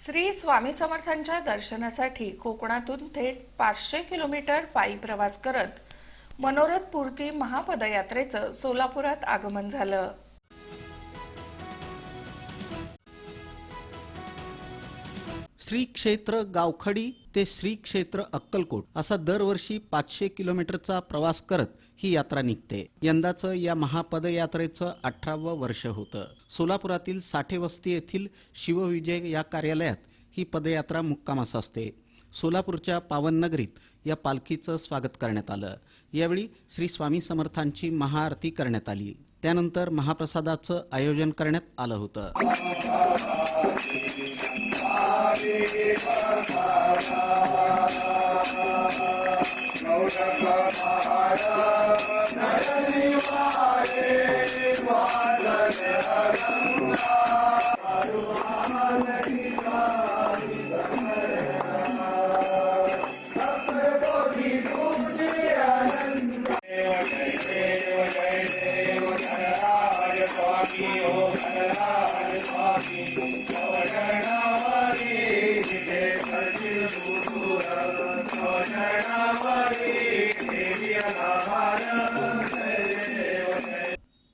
श्री स्वामी समर्थांच्या दर्शनासाठी कोकणातून थेट पाचशे किलोमीटर पायी प्रवास करत मनोरथ पूर्ती महापदयात्रेचं सोलापुरात आगमन झालं. श्री क्षेत्र गावखडी ते श्री क्षेत्र अक्कलकोट असा दरवर्षी पाचशे किलोमीटरचा प्रवास करत ही यात्रा निघते. यंदाचं या महापदयात्रेचं अठरावं वर्ष होतं. सोलापुरातील साठे वस्ती येथील शिवविजय या कार्यालयात ही पदयात्रा मुक्कामास असते. सोलापूरच्या पावननगरीत या पालखीचं स्वागत करण्यात आलं. यावेळी श्री स्वामी समर्थांची महाआरती करण्यात आली. त्यानंतर महाप्रसादाचं आयोजन करण्यात आलं होतं.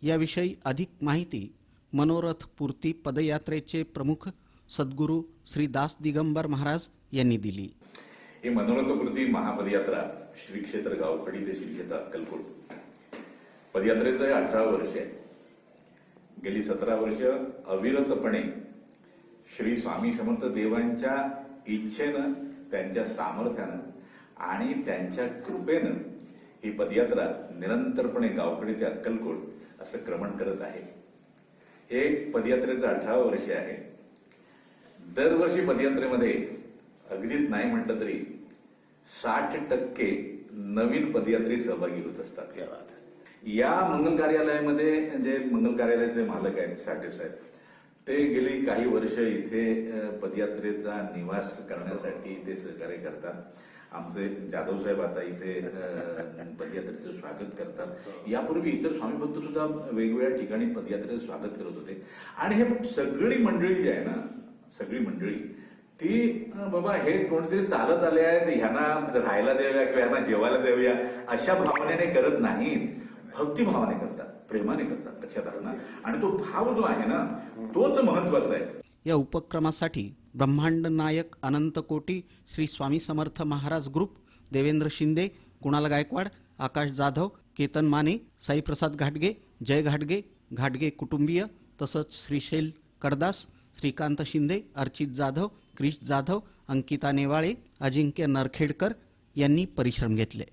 याविषयी अधिक माहिती मनोरथ पूर्ती पदयात्रेचे प्रमुख सद्गुरू श्री दास दिगंबर महाराज यांनी दिली. ही मनोरथपूर्ती महापदयात्रा श्री क्षेत्र गावखडी ते श्री क्षेत्र अक्कलकोट. पदयात्रेचं अठरा वर्ष आहे. गेली सतरा वर्ष अविरतपणे श्री स्वामी समर्थ देवांच्या इच्छेनं त्यांच्या सामर्थ्यानं आणि त्यांच्या कृपेनं ही पदयात्रा निरंतरपणे गावकडे ते अक्कलकोट असं क्रमण करत आहे. हे पदयात्रेचं अठरावं वर्ष आहे. दरवर्षी पदयात्रेमध्ये अगदीच नाही म्हटलं तरी साठ टक्के नवीन पदयात्री सहभागी होत असतात. या या मंगल कार्यालयामध्ये जे मंगल कार्यालयाचे मालक आहेत साठे साहेब ते गेली काही वर्ष इथे पदयात्रेचा निवास करण्यासाठी ते सहकार्य करतात. आमचे जाधव साहेब आता इथे पदयात्रेचं स्वागत करतात. यापूर्वी इतर स्वामी भक्त सुद्धा वेगवेगळ्या ठिकाणी पदयात्रेचं स्वागत करत होते. आणि हे सगळी मंडळी जी आहे ना सगळी मंडळी ती बाबा हे कोणतरी चालत आले आहेत ह्यांना राहायला द्याव्या किंवा ह्यांना जेवायला द्याव्या अशा भावनेने करत नाहीत. भक्तिभावाने करतात प्रेमाने करतात लक्षात आलं ना आणि तो भाव जो आहे ना तोच महत्त्वाचा आहे. या उपक्रमासाठी ब्रह्मांड नायक अनंत कोटी श्री स्वामी समर्थ महाराज ग्रुप देवेंद्र शिंदे कुणाल गायकवाड आकाश जाधव केतन माने साईप्रसाद घाटगे जय घाटगे घाटगे कुटुंबीय तसंच श्रीशैल करदास श्रीकांत शिंदे अर्चित जाधव क्रिश जाधव अंकिता नेवाळे अजिंक्य नरखेडकर यांनी परिश्रम घेतले.